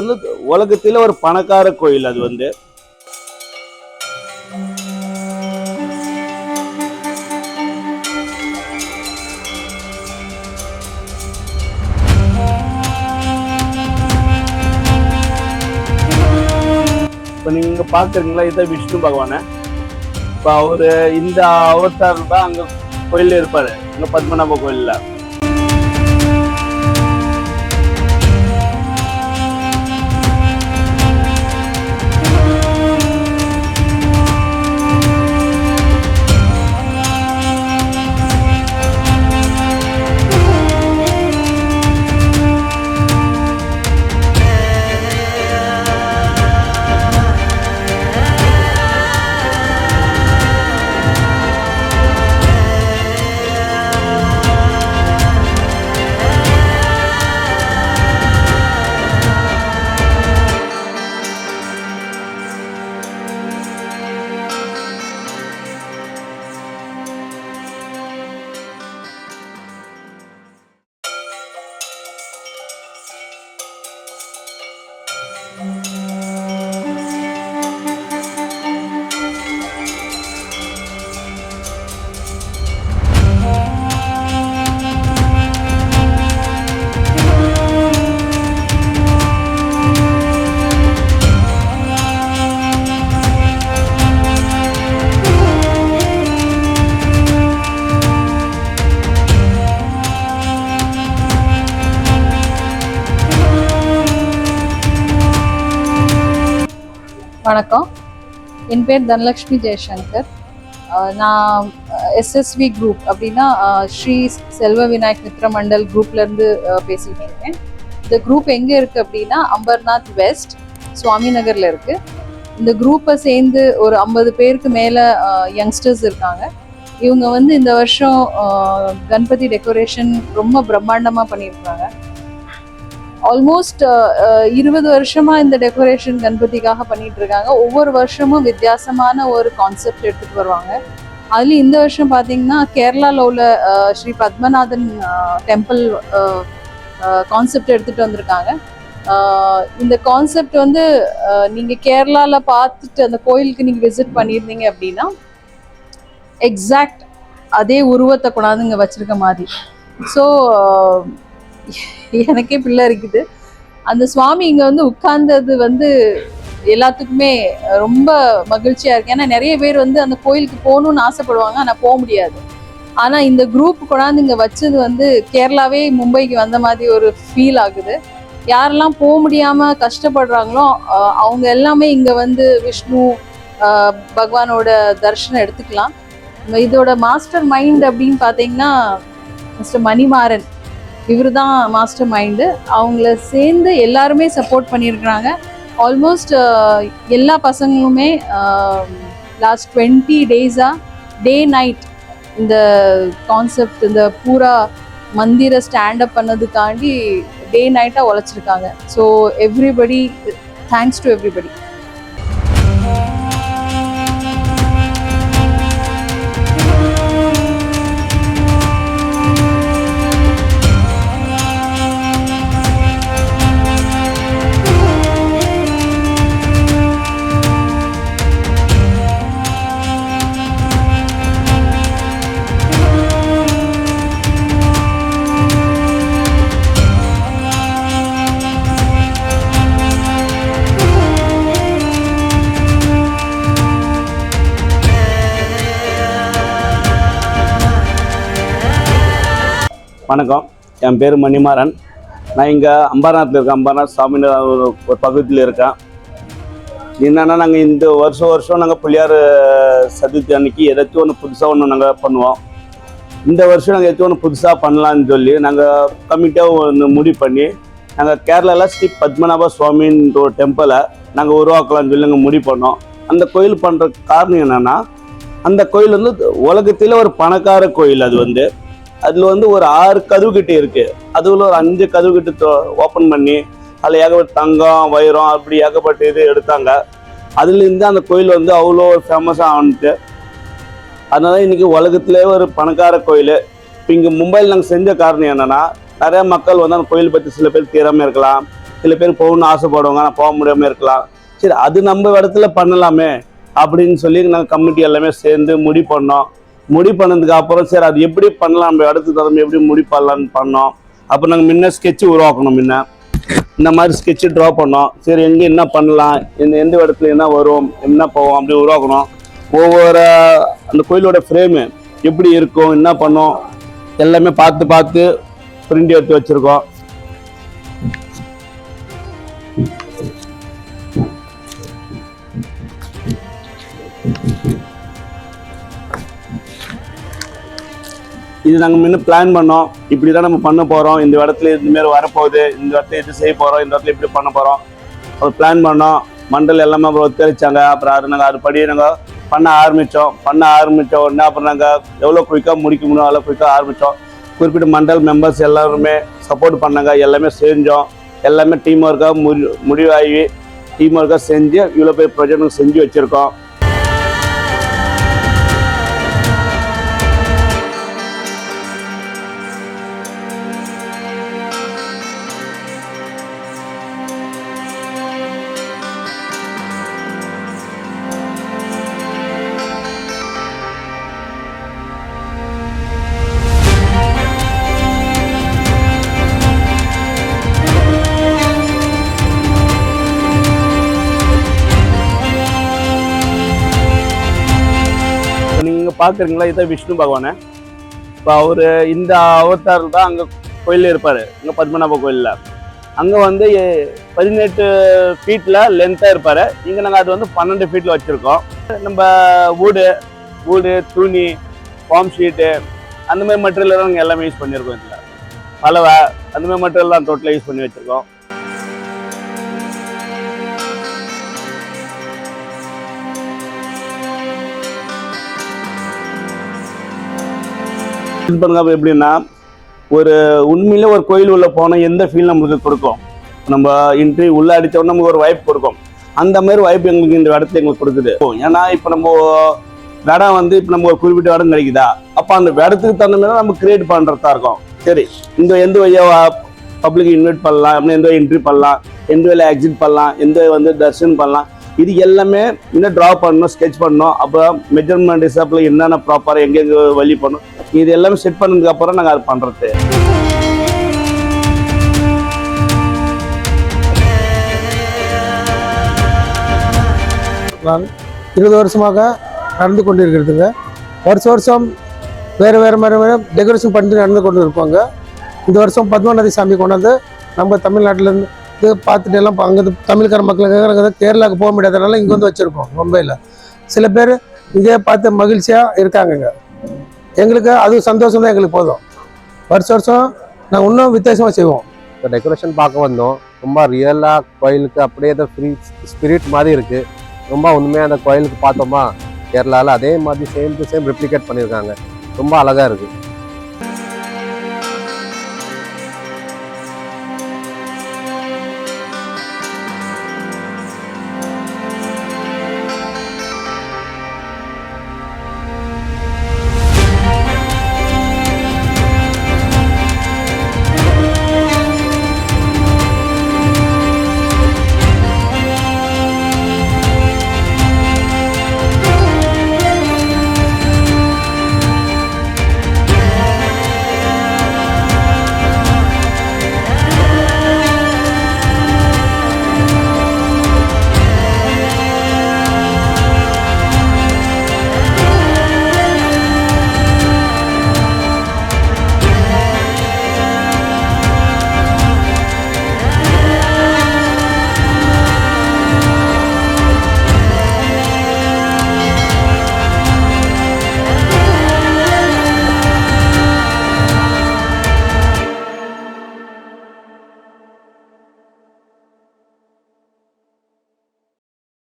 வந்து உலகத்தில் ஒரு பணக்கார கோயில் அது வந்து. இப்போ நீங்க பார்க்குறீங்களா இதான் விஷ்ணு பகவானை. இப்போ அவரு இந்த அவதார் தான் அங்கே கோயிலில் இருப்பாரு. அங்கே பத்மநாப கோயிலில். Música வணக்கம். என் பேர் தனலக்ஷ்மி ஜெயசங்கர். நான் எஸ்எஸ்வி குரூப் அப்படின்னா ஸ்ரீ செல்வ விநாயக் மித்ர மண்டல் குரூப்லேருந்து பேசிகிட்டு இருக்கேன். இந்த குரூப் எங்கே இருக்குது அப்படின்னா அம்பர்நாத் வெஸ்ட் சுவாமி நகரில் இருக்குது இந்த குரூப்பை சேர்ந்து ஒரு ஐம்பது பேருக்கு மேலே யங்ஸ்டர்ஸ் இருக்காங்க. இவங்க வந்து இந்த வருஷம் கணபதி டெக்கரேஷன் ரொம்ப பிரம்மாண்டமாக பண்ணியிருக்காங்க. ஆல்மோஸ்ட் uh, uh, இருபது வருஷமா இந்த டெக்கரேஷன் கணபதிக்காக பண்ணிட்டு இருக்காங்க ஒவ்வொரு வருஷமும் வித்தியாசமான ஒரு கான்செப்ட் எடுத்துகிட்டு வருவாங்க. அதுலயும் இந்த வருஷம் பார்த்தீங்கன்னா கேரளாவில் உள்ள uh, Sri Padmanathan temple concept எடுத்துகிட்டு வந்திருக்காங்க. இந்த கான்செப்ட் வந்து நீங்கள் கேரளாவில் கேரளால பார்த்துட்டு அந்த கோயிலுக்கு நீங்க விசிட் பண்ணியிருந்தீங்க அப்படின்னா எக்ஸாக்ட் அதே உருவத்தை கொண்டாந்து இங்க வச்சிருக்க மாதிரி. ஸோ எனக்கே பிள்ளை இருக்குது. அந்த சுவாமி இங்க வந்து உட்கார்ந்தது வந்து எல்லாத்துக்குமே ரொம்ப மகிழ்ச்சியா இருக்கு. ஏன்னா நிறைய பேர் வந்து அந்த கோயிலுக்கு போகணும்னு ஆசைப்படுவாங்க ஆனா போக முடியாது. ஆனா இந்த குரூப் கொண்டாந்து இங்க வச்சது வந்து கேரளாவே மும்பைக்கு வந்த மாதிரி ஒரு ஃபீல் ஆகுது. யாரெல்லாம் போக முடியாம கஷ்டப்படுறாங்களோ அவங்க எல்லாமே இங்க வந்து விஷ்ணு பகவானோட தரிசனம் எடுத்துக்கலாம். இதோட மாஸ்டர் மைண்ட் அப்படின்னு பார்த்தீங்கன்னா மிஸ்டர் மணிமாறன். இவர் தான் மாஸ்டர் மைண்டு அவங்கள சேர்ந்து எல்லாருமே சப்போர்ட் பண்ணியிருக்கிறாங்க. ஆல்மோஸ்ட் uh, எல்லா பசங்களுமே லாஸ்ட் டுவெண்ட்டி டேஸாக டே நைட் இந்த கான்செப்ட் இந்த பூரா மந்திர ஸ்டாண்டப் பண்ணதுக்காண்டி டே நைட்டாக உழைச்சிருக்காங்க. So everybody thanks to everybody வணக்கம். என் பேர் மணிமாறன். நான் இங்கே அம்பர்நாத்தில் இருக்கேன். அம்பர்நாத் சாமிநாத ஒரு ஒரு பகுதியில் இருக்கேன். என்னென்னா நாங்கள் இந்த வருஷம் வருஷம் நாங்கள் பிள்ளையார் சதுர்த்தி அன்னைக்கு ஏதாச்சும் ஒன்று புதுசாக ஒன்று நாங்கள் பண்ணுவோம். இந்த வருஷம் நாங்கள் ஏதாச்சும் ஒன்று புதுசாக பண்ணலான்னு சொல்லி நாங்கள் கமிட்டியாக ஒன்று முடிவு பண்ணி நாங்கள் கேரளாவில் ஸ்ரீ பத்மநாப சுவாமின்ற ஒரு டெம்பிளை நாங்கள் உருவாக்கலாம்னு சொல்லி நாங்கள் முடிவு பண்ணோம். அந்த கோயில் பண்ணுற காரணம் என்னென்னா அந்த கோயில் வந்து உலகத்தில் ஒரு பணக்கார கோயில் அது வந்து. அதில் வந்து ஒரு ஆறு கதவு கிட்ட இருக்கு. அதுல ஒரு அஞ்சு கதவு கிட்ட ஓப்பன் பண்ணி அதில் ஏகப்பட்ட தங்கம் வைரம் அப்படி ஏகப்பட்ட இது எடுத்தாங்க. அதுலேருந்து அந்த கோயில் வந்து அவ்வளோ ஃபேமஸாக ஆனிச்சு அதனால இன்றைக்கி உலகத்திலே ஒரு பணக்கார கோயில். இப்போ இங்கே மும்பையில் நாங்கள் செஞ்ச காரணம் என்னென்னா நிறைய மக்கள் வந்து அந்த கோயில் பற்றி சில பேர் தீராமல் இருக்கலாம். சில பேர் போகணும்னு ஆசைப்படுவாங்க ஆனால் போக முடியாமல் இருக்கலாம். சரி அது நம்ம இடத்துல பண்ணலாமே அப்படின்னு சொல்லி நாங்கள் கமிட்டி எல்லாமே சேர்ந்து முடி பண்ணோம். முடி பண்ணதுக்கு அப்புறம் சரி அது எப்படி பண்ணலாம் நம்ம அடுத்த தலைமை எப்படி முடி பண்ணலான்னு பண்ணோம். அப்போ நாங்கள் முன்ன ஸ்கெட்ச் உருவாக்கணும் முன்ன. இந்த மாதிரி ஸ்கெட்சு ட்ரா பண்ணோம். சரி எங்கே என்ன பண்ணலாம் இந்த எந்த இடத்துல என்ன வரும் என்ன போவோம் அப்படி உருவாக்கணும். ஒவ்வொரு அந்த கோயிலோட ஃப்ரேமு எப்படி இருக்கும் என்ன பண்ணும் எல்லாமே பார்த்து பார்த்து பிரிண்ட் எடுத்து வச்சுருக்கோம். இது நாங்கள் முன்ன பிளான் பண்ணோம். இப்படி தான் நம்ம பண்ண போகிறோம் இந்த இடத்துல இந்த மாரி வரப்போகுது. இந்த இடத்துல இது செய்ய போகிறோம் இந்த இடத்துல இப்படி பண்ண போகிறோம் ஒரு பிளான் பண்ணோம். மண்டல் எல்லாமே அப்புறம் ஒத்துழைச்சாங்க. அப்புறம் அது நாங்கள் அது படி நாங்கள் பண்ண ஆரம்பித்தோம் பண்ண ஆரம்பித்த உடனே அப்புறம் நாங்கள் எவ்வளோ குயிக்காக முடிக்க முடியும் அவ்வளோ குயிக்காக ஆரம்பித்தோம் குறிப்பிட்ட மண்டல் மெம்பர்ஸ் எல்லாருமே சப்போர்ட் பண்ணாங்க. எல்லாமே செஞ்சோம். எல்லாமே டீம் ஒர்க்காக முடி முடிவாகி டீம் ஒர்க்காக செஞ்சு இவ்வளோ பேர் ப்ரொஜெக்ட் செஞ்சு வச்சுருக்கோம். பார்க்குறீங்களா இதான் விஷ்ணு பகவானு. இப்போ அவர் இந்த அவதாரில் தான் அங்கே கோயிலில் இருப்பார். இங்கே பத்மநாப கோயிலில். அங்கே வந்து பதினெட்டு ஃபீட்டில் லென்த்தாக இருப்பார். இங்கே நாங்கள் அது வந்து பன்னெண்டு ஃபீட்டில் வச்சுருக்கோம். நம்ம வூடு வூடு துணி ஃபார்ம் ஷீட்டு அந்த மாதிரி மெட்டீரியல் தான் நாங்கள் எல்லாமே யூஸ் பண்ணியிருக்கோம் இதில். பலவை அந்த மாதிரி மெட்டீரியல் தான் டோட்டலாக யூஸ் பண்ணி வச்சுருக்கோம். பண்ணுங்க எப்படின்னா ஒரு உண்மையிலே ஒரு கோயில் உள்ள போனால் எந்த ஃபீல் நம்மளுக்கு கொடுக்கும்? நம்ம இன்ட்ரி உள்ள அடிச்ச நமக்கு ஒரு வாய்ப்பு கொடுக்கும். அந்த மாதிரி வாய்ப்பு எங்களுக்கு இந்த இடத்துல எங்களுக்கு கொடுக்குது. ஏன்னா இப்போ நம்ம இடம் வந்து இப்போ நம்ம ஒரு குறிப்பிட்ட இடம் கிடைக்குதா? அப்போ அந்த இடத்துக்கு தகுந்த மாதிரி நம்ம கிரியேட் பண்ணுறதா இருக்கும். சரி இந்த எந்த வழியாக பப்ளிக் இன்வைட் பண்ணலாம் அப்படின்னு எந்த என்ட்ரி பண்ணலாம் எந்த வழியில் எக்ஸிட் பண்ணலாம் எந்த வந்து தர்ஷன் பண்ணலாம் இது எல்லாமே இன்னும் ட்ரா பண்ணணும் ஸ்கெட்ச் பண்ணணும். அப்போ மெஜர்மெண்ட் ஹிசாப்பில் என்னென்ன ப்ராப்பராக எங்கெங்கே வழி பண்ணணும் இது எல்லாமே செட் பண்ணதுக்கு அப்புறம் நாங்கள் அது பண்ணுறது நான் இருபது வருஷமாக நடந்து கொண்டு இருக்கிறதுங்க வருஷம் வருஷம் வேறு வேறு மாதிரி வேறு டெக்கரேஷன் பண்ணிட்டு நடந்து கொண்டு இருப்பாங்க இந்த வருஷம் பத்மநாதி சாமி கொண்டாந்து நம்ம தமிழ்நாட்டிலேருந்து இது பார்த்துட்டு எல்லாம் அங்கே தமிழ்கார மக்களுக்காக கேட்குறாங்க கேரளாவுக்கு போக முடியாதனால இங்கே வந்து வச்சுருக்கோம் மும்பையில் சில பேர் இங்கே பார்த்து மகிழ்ச்சியாக இருக்காங்கங்க. எங்களுக்கு அது சந்தோஷம் தான் எங்களுக்கு போதும். வருஷம் வருஷம் நாங்கள் இன்னும் வித்தியாசமாக செய்வோம். இப்போ டெக்கரேஷன் பார்க்க வந்தோம். ரொம்ப ரியலாக கோயிலுக்கு அப்படியே அந்த ஃப்ரீ ஸ்பிரிட் மாதிரி இருக்குது ரொம்ப உண்மையாக அந்த கோயிலுக்கு பார்த்தோமா கேரளாவில் அதே மாதிரி சேம் டு சேம் ரெப்ளிகேட் பண்ணியிருக்காங்க. ரொம்ப அழகாக இருக்குது